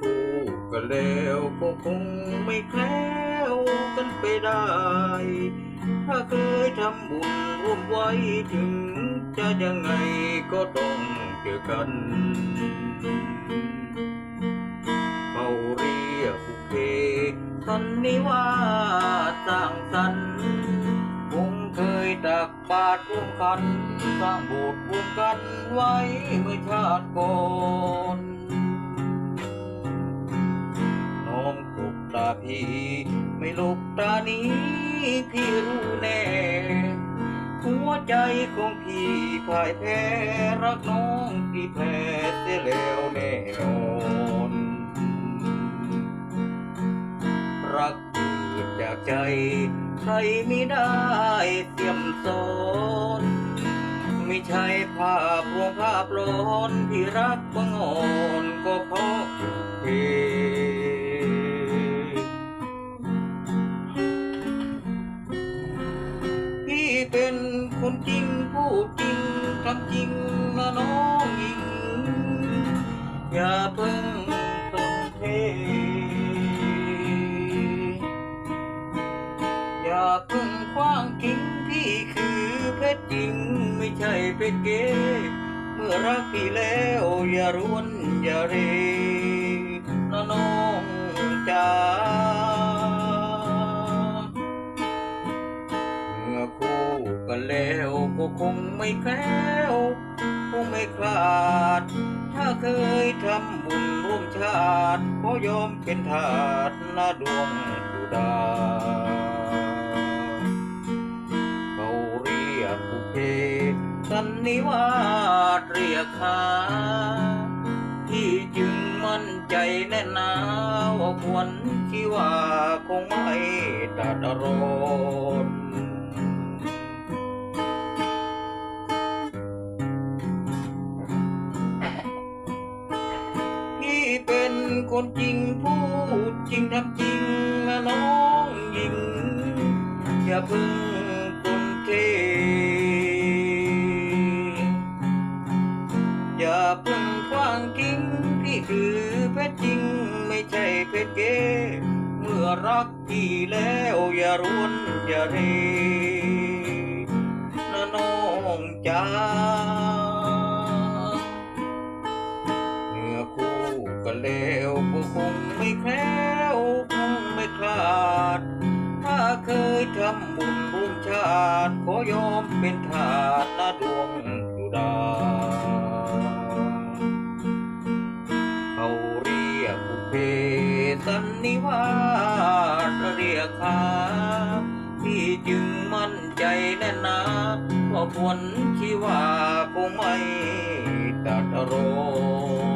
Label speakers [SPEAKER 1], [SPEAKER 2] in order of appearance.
[SPEAKER 1] คู่กันแล้วก็คงไม่แคล้วกันไปได้ ถ้าเคยทำบุญร่วมไว้ถึงจะยังไงก็ต้องเจอกันเขาเรียกเพสันนิวาสร้างสรรค์คงเคยตักบาตรร่วมกันสร้างโบสถ์ร่วมกันไว้เมื่อชาติก่อน พี่ไม่ลุกตานี้ พี่รู้แน่ หัวใจของพี่พ่ายแพ้รักน้องพี่แพ้เสียแล้วแน่นอนรักเกิดจากใจ ใครไม่ได้เตรียมสอนไม่ใช่ภาพลวงภาพหลอนพี่รักบังอ่อน เป็นคนจริงพูดจริงทำจริงนะน้องหญิง อย่าเพิ่งเพิ่งเท อย่าเพิ่งคว้างทิ้งพี่คือเพชรจริงไม่ใช่เพชรเก๋เมื่อรักพี่แล้วอย่ารวนอย่าเร มื่อคู่กันแล้วก็คงไม่แคล้วคงไม่คลาด ถ้าเคยทำบุญร่วมชาติขอยอมเป็นทาสนาดวงดุดาเขาเรียกบุเพสันนิวาสเรียกขาที่จึงมั่นใจแน่หนาว่าควรที่ว่าคงไม่ตัดรอน คนจริงพูดจริงทำจริงนะน้องหญิง อย่าพึ่งคนเทอย่าพึ่งคว้างทิ้งพี่คือเพชรจริงไม่ใช่เพชรเก๋เมื่อรักพี่แล้วอย่ารวนอย่าเรนะน้องจ๋า วก็คงไม่แคล้วคงไม่คลาด ถ้าเคยทำบุญร่วมชาติ ขอยอมเป็นทาสนาดวงสุดาเขาเรียกบุเพสันนิวาสเรียกขาพี่จึงมั่นใจแน่นาว่าผลที่ว่าคงไม่ตัดรอ